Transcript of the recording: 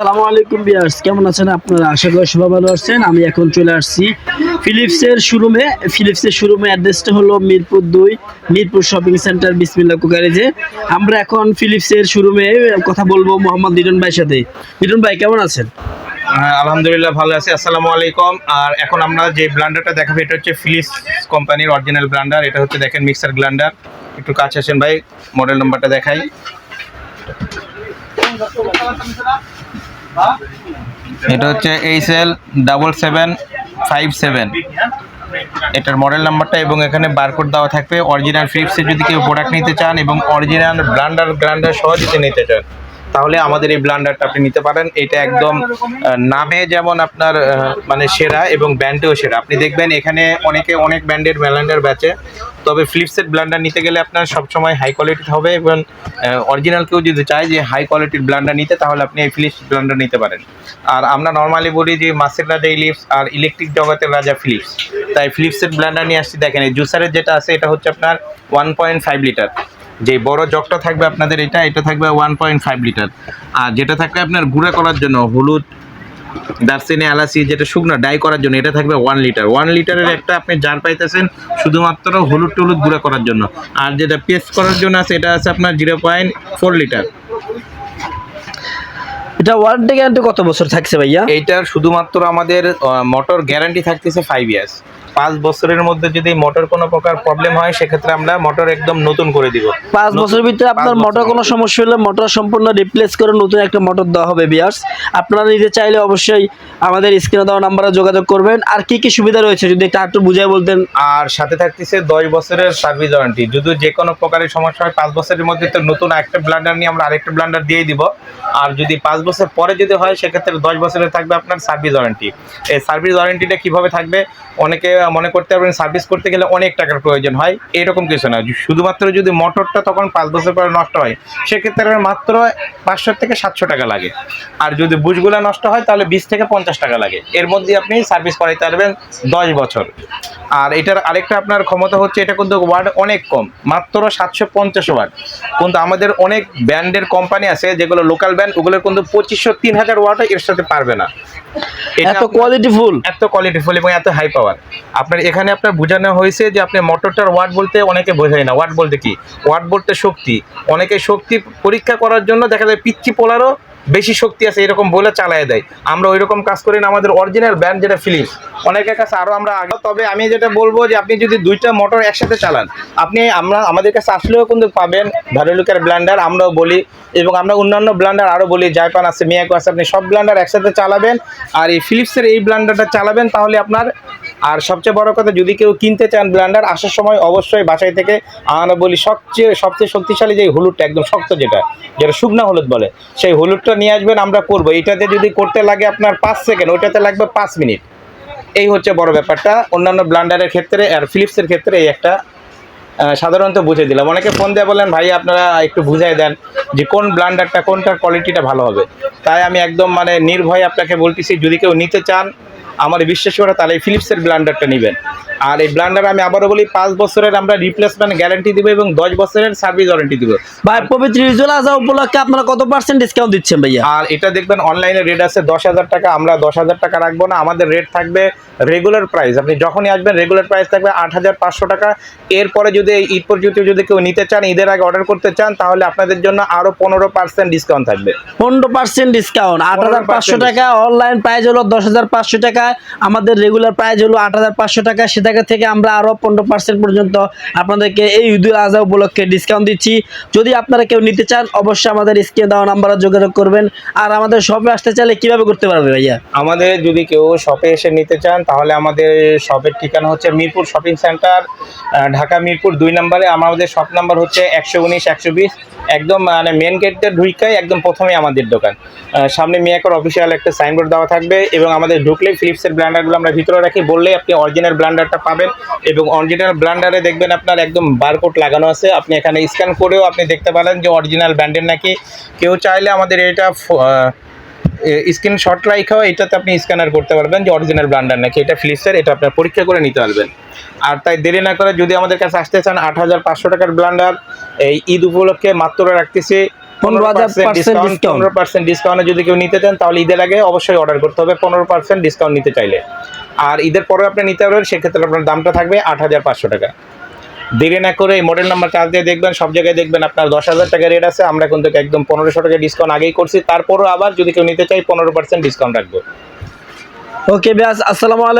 আসসালামু আলাইকুম বিয়ার্স কেমন আছেন আপনারা? আশা করি সবাই ভালো আছেন। আমি এখন চলে আসছি ফিলিপসের শোরুমে। ফিলিপসের শোরুমে অ্যাড্রেসটা হলো মিরপুর দুই মিরপুর শপিং সেন্টার বিসমিল্লা কুকারেজে আমরা এখন ফিলিপসের শোরুমে কথা বলব মোহাম্মদ লিটন ভাইয়ের সাথে। লিটন ভাই কেমন আছেন? হ্যাঁ, আলহামদুলিল্লাহ ভালো আছি। আসসালামু আলাইকুম। আর এখন আমরা যে ব্লান্ডারটা দেখাবো এটা হচ্ছে ফিলিপস কোম্পানির অরিজিনাল ব্লান্ডার এটা হচ্ছে দেখেন মিক্সার ব্লান্ডার একটু কাছে আসেন ভাই মডেল নাম্বারটা দেখাই। এটা হচ্ছে H L double seven five seven এটার মডেল নাম্বারটা এবং এখানে বারকোড দেওয়া থাকবে। অরিজিনাল ফিলিপসের যদি কেউ প্রোডাক্ট নিতে চান এবং অরিজিনাল ব্লান্ডার গ্রান্ডার সহ যদি নিতে চান। তাহলে আমাদের এই ব্লান্ডারটা আপনি নিতে পারেন। এটা একদম নামে যেমন আপনার মানে সেরা এবং ব্র্যান্ডেও সেরা। আপনি দেখবেন এখানে অনেকে অনেক ব্র্যান্ডের ব্লান্ডার বেচে, তবে ফ্লিপসেট ব্লান্ডার নিতে গেলে আপনার সবসময় হাই কোয়ালিটির হবে এবং অরিজিনাল কেউ যদি চায় যে হাই কোয়ালিটির ব্লান্ডার নিতে, তাহলে আপনি এই ফিলিপস ব্লান্ডার নিতে পারেন। আর আমরা নর্মালি বলি যে মাসের রাজা ইলিপস আর ইলেকট্রিক জগতের রাজা ফিলিপস তাই ফিলিপসের ব্লান্ডার নিয়ে আসছি, দেখেন এই জুসারের যেটা আছে, এটা হচ্ছে আপনার ওয়ান পয়েন্ট ফাইভ লিটার যে বড় জগটা থাকবে আপনাদের এটা এটা থাকবে ওয়ান পয়েন্ট ফাইভ লিটার আর যেটা থাকবে আপনার গুঁড়া করার জন্য হলুদ দারচিনি এলাচি যেটা শুকনো ডাই করার জন্য এটা থাকবে ওয়ান লিটার ওয়ান লিটারের একটা আপনি জার পাইতেছেন শুধুমাত্র হলুদ টলুদ গুঁড়া করার জন্য। আর যেটা পেস্ট করার জন্য আছে এটা আছে আপনার জিরো পয়েন্ট ফোর লিটার এটা ওয়ারেন্টি গ্যারান্টি কত বছর থাকছে ভাইয়া? এইটার শুধুমাত্র আমাদের মোটর গ্যারান্টি থাকতেছে ফাইভ ইয়ার্স পাঁচ বছরের মধ্যে যদি মোটর কোনো প্রকার প্রবলেম হয় সেক্ষেত্রে আমরা মোটর একদম নতুন করে দিব। পাঁচ বছরের ভিতরে আপনার মোটর কোনো সমস্যা হলে মোটর সম্পূর্ণ রিপ্লেস করে নতুন একটা মোটর দেওয়া হবে বিয়ার্স আপনারা নিতে চাইলে অবশ্যই আমাদের স্ক্রিনে দেওয়া নাম্বারে যোগাযোগ করবেন। আর কি কি সুবিধা রয়েছে যদি একটু একটু বুঝাই বলতেন? আর সাথে থাকতেছে দশ বছরের সার্ভিস ওয়ারেন্টি যদি যে কোনো প্রকারের সমস্যা হয় পাঁচ বছরের মধ্যে তো নতুন একটা ব্লান্ডার নিয়ে আমরা আরেকটা ব্লান্ডার দিয়ে দিব। আর যদি পাঁচ বছর পরে যদি হয় সেক্ষেত্রে দশ বছরের থাকবে আপনার সার্ভিস ওয়ারেন্টি এই সার্ভিস ওয়ারেন্টিটা কীভাবে থাকবে? অনেকে মনে করতে পারবেন সার্ভিস করতে গেলে অনেক টাকার প্রয়োজন হয়। এরকম কিছু না। শুধুমাত্র যদি মোটরটা তখন পাঁচ বছর পরে নষ্ট হয়, সেক্ষেত্রে মাত্র পাঁচশো থেকে সাতশো টাকা লাগে। আর যদি বুঝগুলা নষ্ট হয়, তাহলে বিশ থেকে পঞ্চাশ টাকা লাগে। এর মধ্যে আপনি সার্ভিস করাইতে পারবেন দশ বছর। আর এটার আরেকটা আপনার ক্ষমতা হচ্ছে, এটা কিন্তু ওয়ার্ড অনেক কম, মাত্র সাতশো পঞ্চাশ ওয়ার্ড। কিন্তু আমাদের অনেক ব্র্যান্ডের কোম্পানি আছে, যেগুলো লোকাল ব্র্যান্ড, ওগুলো কিন্তু পঁচিশশো, তিন হাজার ওয়ার্ড এর সাথে পারবে না। এত কোয়ালিটি ফুল এত কোয়ালিটি ফুল এবং এত হাই পাওয়ার আপনার এখানে আপনার বোঝানো হয়েছে যে আপনি মোটরটার ওয়াট বলতে অনেকে বোঝায় না। ওয়াট বলতে কি? ওয়াট বলতে শক্তি। অনেকে শক্তি পরীক্ষা করার জন্য দেখা যায় পিচ্ছি পোলারও বেশি শক্তি আছে, এরকম বলে চালায় দেয়। আমরা ওই রকম কাজ করি না, আমাদের অরিজিনাল ব্র্যান্ড যেটা ফিলিপস অনেকের কাছে আরও আমরা আগে, তবে আমি যেটা বলব যে আপনি যদি দুইটা মোটর একসাথে চালান, আপনি আমরা, আমাদের কাছে আসলেও কিন্তু পাবেন ভারুলুকের ব্ল্যান্ডার আমরাও বলি, এবং আমরা অন্যান্য ব্ল্যান্ডার আরও বলি জাইপান আছে মিয়াকো আছে, আপনি সব ব্ল্যান্ডার একসাথে চালাবেন, আর এই ফিলিপসের এই ব্ল্যান্ডারটা চালাবেন, তাহলে আপনার, আর সবচেয়ে বড় কথা, যদি কেউ কিনতে চান ব্ল্যান্ডার আসার সময় অবশ্যই বাসায় থেকে আমরা বলি সবচেয়ে সবচেয়ে শক্তিশালী যে হলুদটা, একদম শক্ত যেটা যেটা শুকনা হলুদ বলে, সেই হলুদটা নিয়ে আসবেন, আমরা করব। এটাতে যদি করতে লাগে আপনার পাঁচ সেকেন্ড, ওইটাতে লাগবে পাঁচ মিনিট। এই হচ্ছে বড় ব্যাপারটা। অন্যান্য ব্লান্ডারের ক্ষেত্রে আর ফিলিপসের ক্ষেত্রে এই একটা সাধারণত বুঝে দিলাম। অনেকে ফোন দিয়ে বলেন, ভাই, আপনারা একটু বুঝাই দেন যে কোন ব্লান্ডারটা, কোনটার কোয়ালিটিটা ভালো হবে। তাই আমি একদম মানে নির্ভয়ে আপনাকে বলতেছি, যদি কেউ নিতে চান, আমার বিশ্বাস করে তাহলে ফিলিপসের ব্লান্ডারটা নেবেন। আর এই ব্লান্ডার আমি আবারও বলি পাঁচ বছরের আমরা রিপ্লেসমেন্ট গ্যারান্টি দিব এবং দশ বছরের সার্ভিস ওয়ারেন্টি দিব। ভাই পবিত্র ইজুল আজহা উপলক্ষে আপনারা কত পার্সেন্ট ডিসকাউন্ট দিচ্ছেন ভাইয়া? আর এটা দেখবেন অনলাইনে রেট আছে দশ হাজার টাকা আমরা দশ হাজার টাকা রাখব না আমাদের রেট থাকবে রেগুলার প্রাইস আপনি যখনই আসবেন রেগুলার প্রাইস থাকবে আট হাজার পাঁচশো টাকা। এরপরে যদি এই ঈদ পর্যন্ত যদি কেউ নিতে চান ঈদের আগে অর্ডার করতে চান তাহলে আপনাদের জন্য আরও পনেরো পার্সেন্ট ডিসকাউন্ট থাকবে। পনেরো পার্সেন্ট ডিসকাউন্ট আট হাজার পাঁচশো টাকা অনলাইন প্রাইস হলো দশ হাজার পাঁচশো টাকা আমাদের রেগুলার প্রাইস হলো আট হাজার পাঁচশো টাকা সে টাকা থেকে আমরা আরও পনেরো পার্সেন্ট পর্যন্ত আপনাদেরকে এই ঈদুল আজহা উপলক্ষে ডিসকাউন্ট দিচ্ছি। যদি আপনারা কেউ নিতে চান, অবশ্যই আমাদের স্ক্রিনে দেওয়া নাম্বারে যোগাযোগ করবেন। আর আমাদের শপে আসতে চাইলে কীভাবে করতে পারবে ভাইয়া? আমাদের যদি কেউ শপে এসে নিতে চান, তাহলে আমাদের শপের ঠিকানা হচ্ছে মিরপুর শপিং সেন্টার ঢাকা মিরপুর দুই নম্বরে। আমাদের শপ নাম্বার হচ্ছে একশো উনিশ, একশো বিশ। একদম মানে মেন গেটটা ঢুইকাই একদম প্রথমেই আমাদের দোকান। সামনে মিয়াকর অফিসিয়াল একটা সাইনবোর্ড দেওয়া থাকবে এবং আমাদের ঢুকলেই ফিলিপসের ব্র্যান্ডারগুলো আমরা ভিতরে রাখি। বললেই আপনি অরিজিনাল ব্র্যান্ডারটা পাবেন এবং অরিজিনাল ব্ল্যান্ডারে দেখবেন আপনার একদম বারকোড লাগানো আছে। আপনি এখানে স্ক্যান করেও আপনি দেখতে পারেন যে অরিজিনাল ব্র্যান্ডের নাকি। কেউ চাইলে আমাদের এটা স্ক্রিনশট রাখাও এটাতে আপনি স্ক্যানার করতে পারবেন যে অরিজিনাল ব্র্যান্ডার নাকি। এটা ফিলিপসের এটা আপনার পরীক্ষা করে নিতে পারবেন। আর তাই দেরি না করে যদি আমাদের কাছে আসতে চান আট হাজার পাঁচশো টাকার ব্লান্ডার এই ঈদ উপলক্ষে মাত্র রাখতেছি পনেরো পার্সেন্ট ডিসকাউন্ট পনেরো পার্সেন্ট ডিসকাউন্টে যদি কেউ নিতে চান তাহলে ঈদের আগে অবশ্যই অর্ডার করতে হবে পনেরো পার্সেন্ট ডিসকাউন্ট নিতে চাইলে। আর ঈদের পরে আপনি নিতে পারবেন সেক্ষেত্রে আপনার দামটা থাকবে আট হাজার পাঁচশো টাকা। দেরি না করে এই মডেল নাম্বার চার্জ দিয়ে দেখবেন, সব জায়গায় দেখবেন আপনার দশ হাজার টাকা রেট আছে, আমরা কিন্তু একদম পনেরোশো টাকা ডিসকাউন্ট আগেই করছি, তারপরও আবার যদি কেউ নিতে চাই পনেরো পার্সেন্ট ডিসকাউন্ট রাখব। ওকে ব্যাস, আসসালামু আলাইকুম।